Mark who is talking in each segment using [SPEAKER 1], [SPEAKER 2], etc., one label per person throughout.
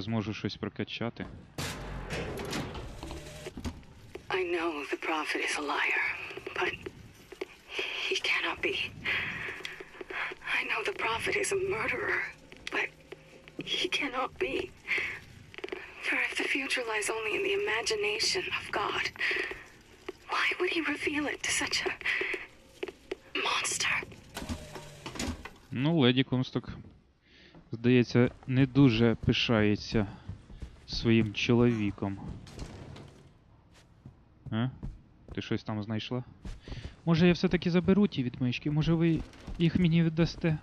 [SPEAKER 1] Ого, золото. Я зможу щось прокачати.
[SPEAKER 2] I know the prophet is a liar, but he cannot be. I know the prophet is a murderer, but he cannot be. For if the future lies only in the imagination of God, why would he reveal it to such a monster?
[SPEAKER 1] Ну, леді Комсток, здається, не дуже пишається своїм чоловіком. А? Ти щось там знайшла? Може я все-таки заберу ті відмички? Може ви їх мені віддасте?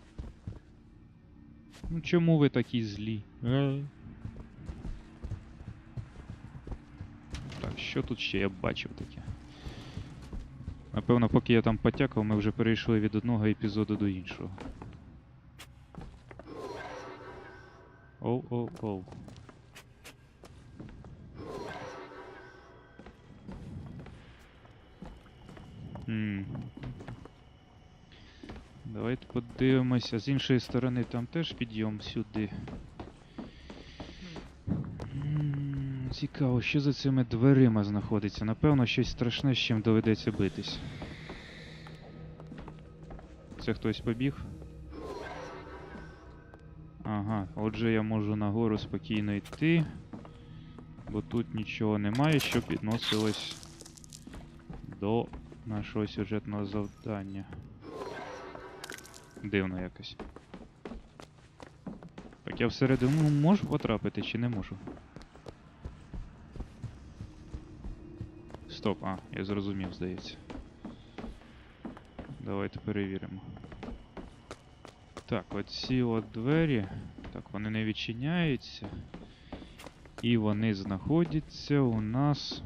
[SPEAKER 1] Ну чому ви такі злі? Е? Так, що тут ще я бачив таке? Напевно, поки я там потякав, ми вже перейшли від одного епізоду до іншого. Оу, оу, оу. Хм. Давайте подивимося. З іншої сторони там теж підйом сюди. Цікаво, що за цими дверима знаходиться. Напевно, щось страшне, з чим доведеться битись. Це хтось побіг? Ага, отже я можу нагору спокійно йти, бо тут нічого немає, що підносилось до нашого сюжетного завдання. Дивно якось. Так я всередину можу потрапити чи не можу? Стоп, а, я зрозумів, здається. Давайте перевіримо. Так, оці от двері. Так, вони не відчиняються. І вони знаходяться у нас.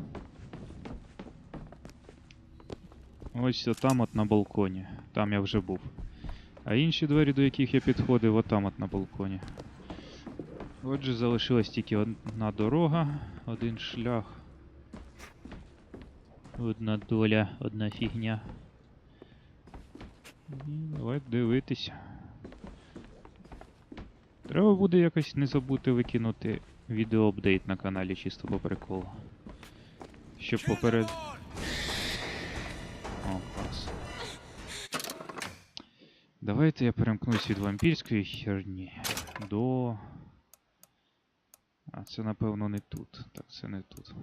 [SPEAKER 1] Ось там от на балконі. Там я вже був. А інші двері, до яких я підходив, отам от на балконі. Отже, залишилась тільки одна дорога, один шлях. Одна доля, одна фігня. І давай дивитися. Треба буде якось не забути викинути відеоапдейт на каналі чисто по приколу. Щоб поперед. О, клас. Давайте я перемкнусь від вампірської херні до. А це напевно не тут. Так, це не тут.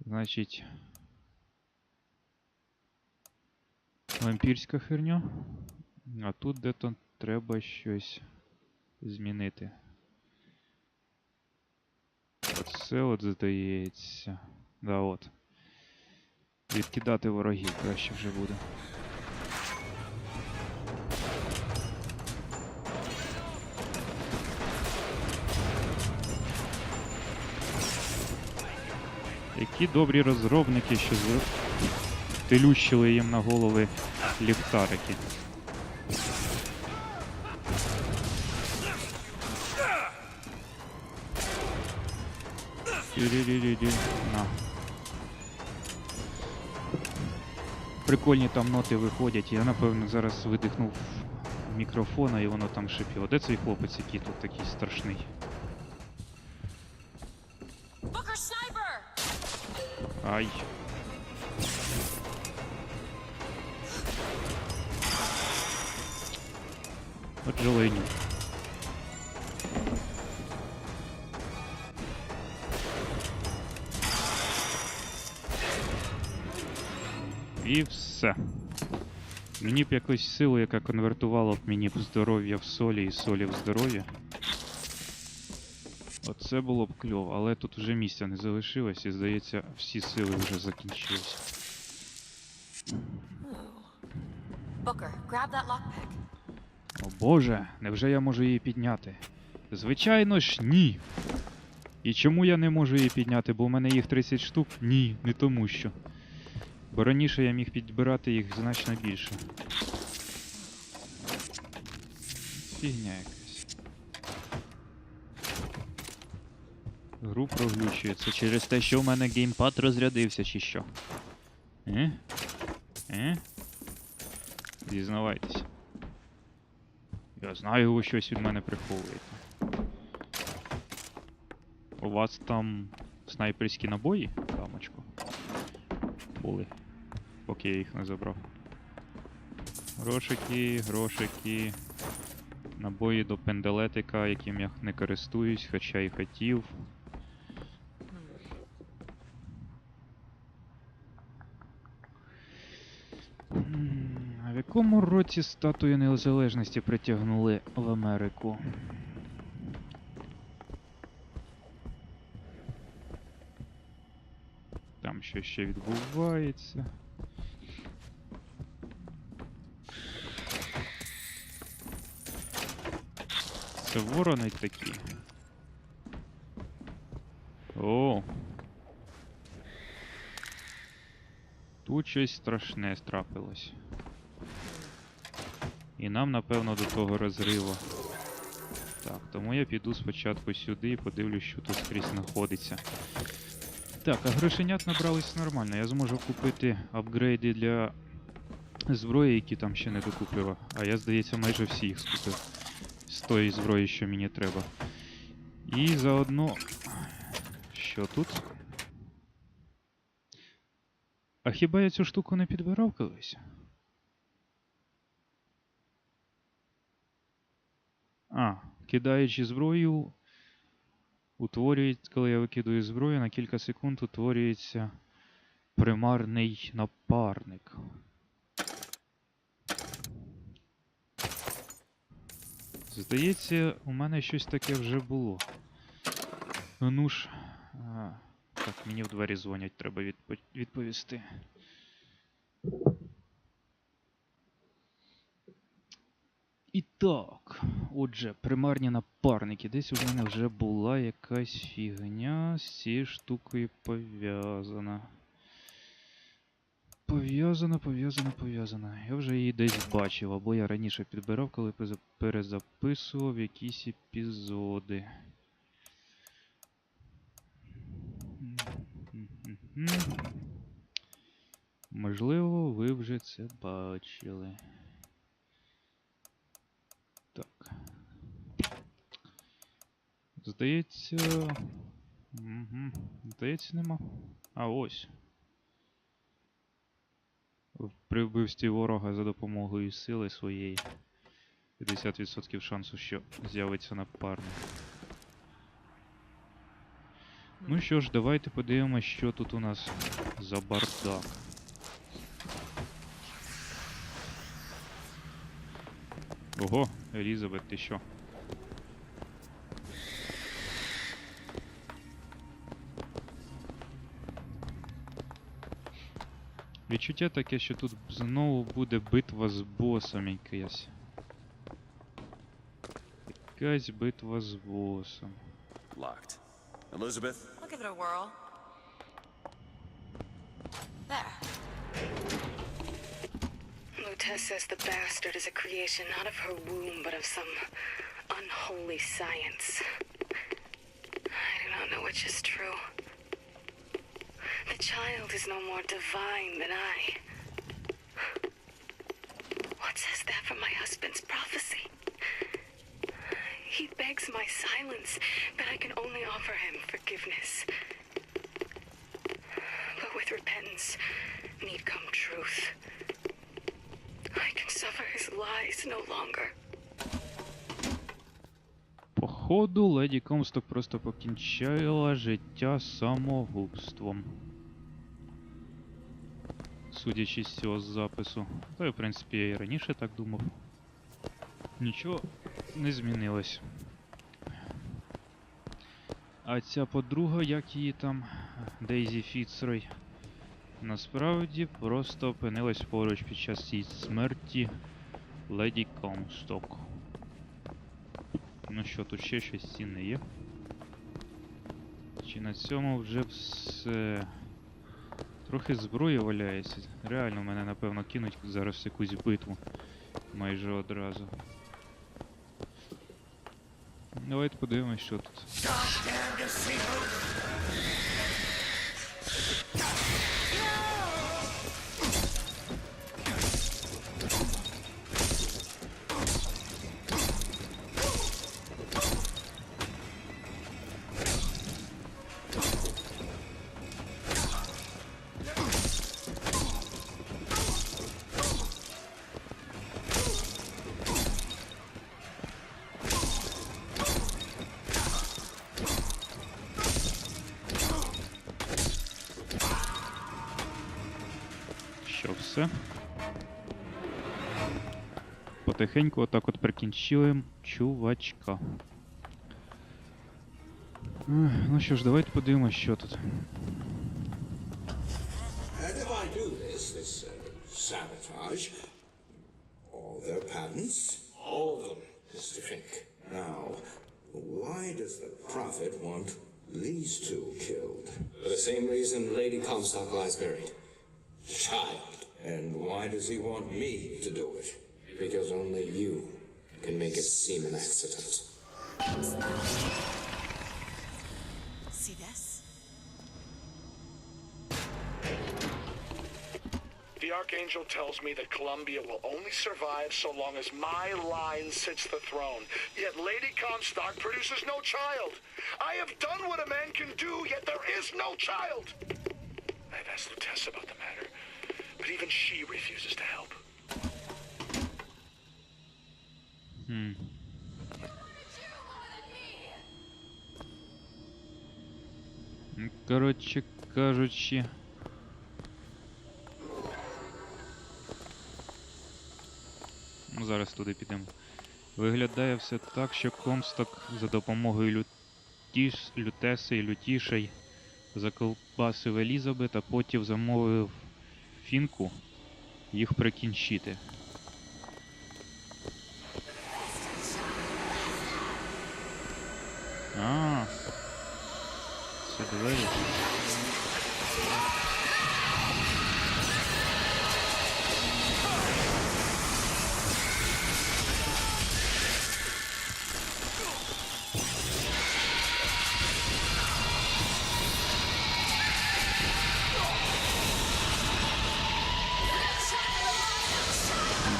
[SPEAKER 1] Значить. Вампірська херня. А тут де-то треба щось змінити. Оце от здається. Да, от. Відкидати ворогів краще вже буде. Які добрі розробники, що зро- втелющили їм на голови ліхтарики. На. Прикольні там ноти виходять. Я напевно зараз видихнув мікрофона і воно там шипіло. Де цей хлопець, який тут такий страшний? Ай. От же І все. Мені б якусь силу, яка конвертувала б мені б здоров'я в солі і солі в здоров'я. Оце було б кльово, але тут вже місця не залишилось і здається, всі сили вже закінчились. О боже, невже я можу її підняти? Звичайно ж, ні. І чому я не можу її підняти? Бо в мене їх 30 штук? Ні, не тому що. Бо раніше я міг підбирати їх значно більше. Фігня якась. Гру проглючує. Це через те, що в мене геймпад розрядився, чи що? Е? Е? Зізнавайтесь. Я знаю, ви щось від мене приховуєте. У вас там снайперські набої, дамочко? Були. Поки я їх не забрав. Грошики, грошики. Набої до пенделетика, яким я не користуюсь, хоча і хотів. А в якому році статую незалежності притягнули в Америку? Там що ще відбувається. Це ворони такі. О. Тут щось страшне страпилось. І нам, напевно, до того розриву. Так, тому я піду спочатку сюди і подивлюсь, що тут скрізь знаходиться. Так, а грошенят набрались нормально. Я зможу купити апгрейди для зброї, які там ще не докупив. А я, здається, майже всі їх скупив. З тої зброї, що мені треба. І заодно. Що тут? А хіба я цю штуку не підбирав колись? А, кидаючи зброю, утворюється, коли я викидую зброю, на кілька секунд утворюється примарний напарник. Здається, у мене щось таке вже було. Ну ж. А, так, мені в двері дзвонять, треба відпо- відповісти. І так, отже, примарні напарники. Десь у мене вже була якась фігня з цією штукою пов'язана. Пов'язана, пов'язана, пов'язана. Я вже її десь бачив, або я раніше підбирав, коли перезаписував якісь епізоди. Можливо, ви вже це бачили. Так. Здається. Угу. Здається, нема. А ось. При вбивстві ворога за допомогою сили своєї 50% шансу, що з'явиться напарник. Ну що ж, давайте подивимось, що тут у нас за бардак. Ого, Елізабет, ти що? Відчуття таке, що тут знову буде битва з босом якась. Якась битва з босом.
[SPEAKER 3] Locked. Elizabeth?
[SPEAKER 4] I'll give it a whirl. There.
[SPEAKER 2] Lutez says the bastard is a creation not of her womb, but of some unholy science. I do not know which is true. The child is no more divine than I. What says that for my husband's prophecy? He begs my silence, but I can only offer him forgiveness. But with repentance need come truth. I can suffer his lies no longer.
[SPEAKER 1] Походу, леді Комсток просто покінчила життя самогубством. Судячи з цього запису. Та й в принципі я і раніше так думав. Нічого не змінилось. А ця подруга, як її там, Дейзі Фіцрой, насправді просто опинилась поруч під час її смерті леді Комсток. Ну що, тут ще щось цінне є? Чи на цьому вже все. Трохи зброї валяється. Реально мене напевно кинуть зараз якусь битву. Майже одразу. Давайте подивимось, що тут. Потихеньку отак от прикінчили чувачка. Ну що ж, давайте подивимось, що тут.
[SPEAKER 5] Uh, why does the Prophet want these two killed?
[SPEAKER 6] For the same reason Lady Comstock lies buried.
[SPEAKER 5] Child. And why does he want me to do it?
[SPEAKER 6] Because only you can make it seem an accident.
[SPEAKER 4] See this?
[SPEAKER 7] The Archangel tells me that Columbia will only survive so long as my line sits the throne. Yet Lady Comstock produces no child. I have done what a man can do, yet there is no child. I've asked Lutessa about the matter, but even she refuses to help.
[SPEAKER 1] Хм. Ну, Коротше кажучи. Ну, зараз туди підемо. Виглядає все так, що Комсток за допомогою лютіш, лютеси і лютішей заколбасив Елізабет, а потім замовив фінку їх прикінчити. А. Це.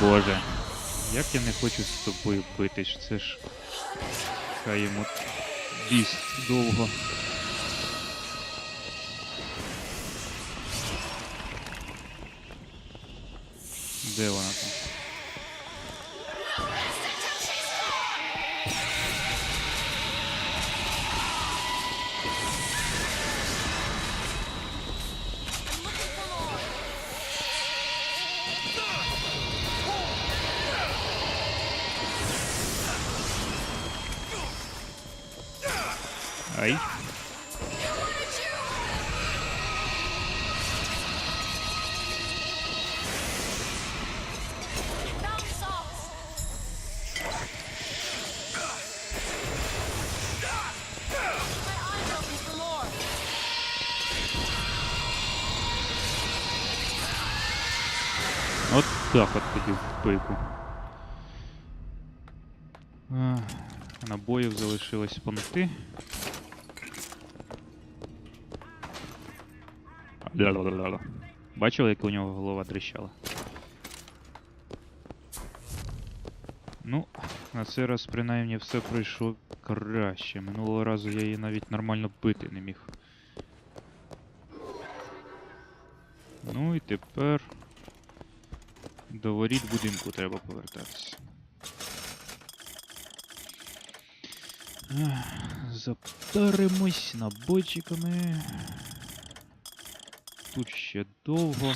[SPEAKER 1] Боже, як я не хочу з тобою битись, це ж хай йому біс довго. Де вона там? Ай. От так от тоді в пику. Набоїв залишилось понти. Ля-ля-ля-ля. Бачили, як у нього голова тріщала? Ну, на цей раз принаймні все пройшло краще. Минулого разу я її навіть нормально бити не міг. Ну і тепер до воріт будинку треба повертатися. Заптаримось набойчиками. Тут ще довго.